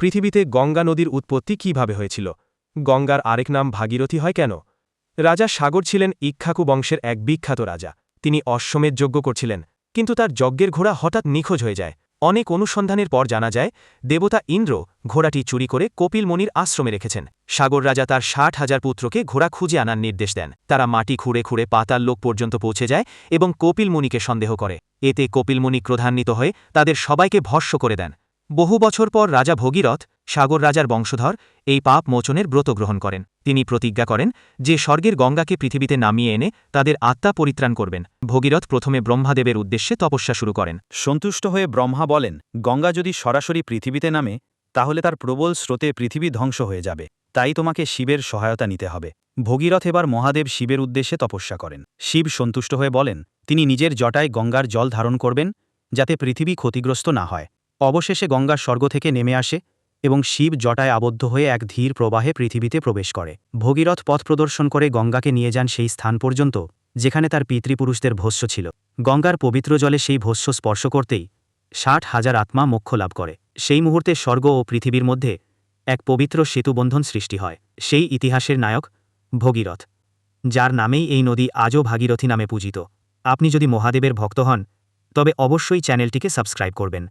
পৃথিবীতে গঙ্গা নদীর উৎপত্তি কীভাবে হয়েছিল? গঙ্গার আরেক নাম ভাগীরথী হয় কেন? রাজা সাগর ছিলেন ইক্ষাকু বংশের এক বিখ্যাত রাজা। তিনি অশ্বমেধ যজ্ঞ করছিলেন, কিন্তু তার যজ্ঞের ঘোড়া হঠাৎ নিখোঁজ হয়ে যায়। অনেক অনুসন্ধানের পর জানা যায়, দেবতা ইন্দ্র ঘোড়াটি চুরি করে কপিল মনির আশ্রমে রেখেছেন। সাগর রাজা তার ষাট হাজার পুত্রকে ঘোড়া খুঁজে আনার নির্দেশ দেন। তারা মাটি খুঁড়ে খুঁড়ে পাতাল লোক পর্যন্ত পৌঁছে যায় এবং কপিল মুনিকে সন্দেহ করে। এতে কপিল মুনি ক্রোধান্বিত হয়ে তাদের সবাইকে ভস্য করে দেন। বহু বছর পর রাজা ভগীরথ, সাগর রাজার বংশধর, এই পাপ মোচনের ব্রত গ্রহণ করেন। তিনি প্রতিজ্ঞা করেন যে স্বর্গের গঙ্গাকে পৃথিবীতে নামিয়ে এনে তাদের আত্মা পরিত্রাণ করবেন। ভগীরথ প্রথমে ব্রহ্মাদেবের উদ্দেশ্যে তপস্যা শুরু করেন। সন্তুষ্ট হয়ে ব্রহ্মা বলেন, গঙ্গা যদি সরাসরি পৃথিবীতে নামে, তাহলে তার প্রবল স্রোতে পৃথিবী ধ্বংস হয়ে যাবে। তাই তোমাকে শিবের সহায়তা নিতে হবে। ভগীরথ এবার মহাদেব শিবের উদ্দেশ্যে তপস্যা করেন। শিব সন্তুষ্ট হয়ে বলেন, তিনি নিজের জটায় গঙ্গার জল ধারণ করবেন, যাতে পৃথিবী ক্ষতিগ্রস্ত না হয়। অবশেষে গঙ্গা স্বর্গ থেকে নেমে আসে এবং শিব জটায় আবদ্ধ হয়ে এক ধীর প্রবাহে পৃথিবীতে প্রবেশ করে। ভগীরথ পথ প্রদর্শন করে গঙ্গাকে নিয়ে যান সেই স্থান পর্যন্ত, যেখানে তার পিতৃপুরুষদের ভস্য ছিল। গঙ্গার পবিত্র জলে সেই ভস্য স্পর্শ করতেই ষাট হাজার আত্মা মোক্ষ লাভ করে। সেই মুহূর্তে স্বর্গ ও পৃথিবীর মধ্যে এক পবিত্র সেতুবন্ধন সৃষ্টি হয়, সেই ইতিহাসের নায়ক ভগীরথ, যার নামেই এই নদী আজও ভাগীরথী নামে পূজিত। আপনি যদি মহাদেবের ভক্ত হন, তবে অবশ্যই চ্যানেলটিকে সাবস্ক্রাইব করবেন।